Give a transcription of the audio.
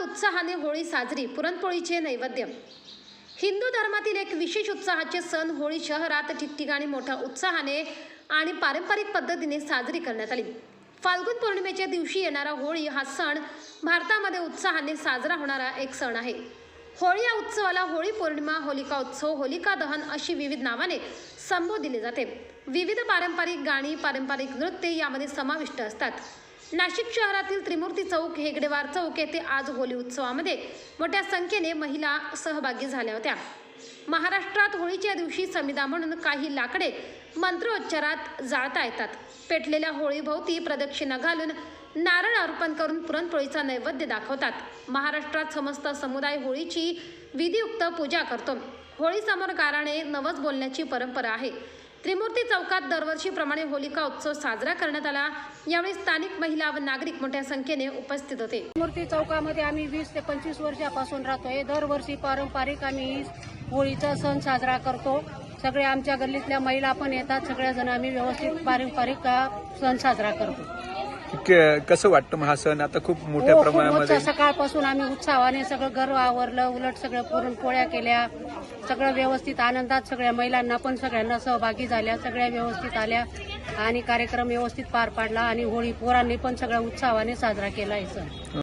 गावात उत्साहाने होळी साजरी पुरणपोळीचे नैवेद्य. हिंदू धर्मातील एक विशेष उत्साहाचे सण होळी शहरात ठिकठिकाणी मोठ्या उत्साहाने आणि पारंपरिक पद्धतीने साजरी करण्यात आली. फाल्गुन पौर्णिमेच्या दिवशी येणारा होळी हा सण भारतामध्ये उत्साहाने साजरा होणारा एक सण आहे. होळी या उत्सवाला होळी पौर्णिमा होलिका उत्सव होलिका दहन अशी विविध नावाने संबोधिले जाते. विविध पारंपरिक गाणी पारंपरिक नृत्य यामध्ये समाविष्ट असतात. नाशिक शहरातील त्रिमूर्ती चौक हेगडेवार चौक येथे आज होळी उत्सवामध्ये मोठ्या संख्येने महिला सहभागी झाल्या होत्या. महाराष्ट्रात होळीच्या दिवशी समिदा म्हणून काही लाकडे मंत्रोच्चारात जाळता येतात. पेटलेल्या होळीभोवती प्रदक्षिणा घालून नारळ अर्पण करून पुरणपोळीचा नैवेद्य दाखवतात. महाराष्ट्रात समस्त समुदाय होळीची विधियुक्त पूजा करतो. होळीसमोर गाराणे नवस बोलण्याची परंपरा आहे. त्रिमूर्ती चौकात दरवर्षीप्रमाणे होलिका उत्सव साजरा करण्यात आला. यावेळी स्थानिक महिला व नागरिक मोठ्या संख्येने उपस्थित होते. त्रिमूर्ती चौकामध्ये आम्ही वीस ते पंचवीस वर्षापासून राहतोय. दरवर्षी पारंपरिक आम्ही होळीचा सण साजरा करतो. सगळे आमच्या गल्लीतल्या महिला पण येतात. सगळ्याजण आम्ही व्यवस्थित पारंपरिक सण साजरा करतो. कसं वाटतं मग हा सण आता खूप मोठ्या हो, खूप प्रमाणामध्ये. सकाळपासून आम्ही उत्साहाने सगळं गर्व आवरलं उलट सगळं पुरणपोळ्या केल्या सगळं व्यवस्थित आनंदात सगळ्या महिलांना पण सगळ्यांना सहभागी झाल्या सगळ्या व्यवस्थित आल्या आणि कार्यक्रम व्यवस्थित पार पाडला आणि होळी पोरांनी पण सगळ्या उत्साहाने साजरा केला आहे सण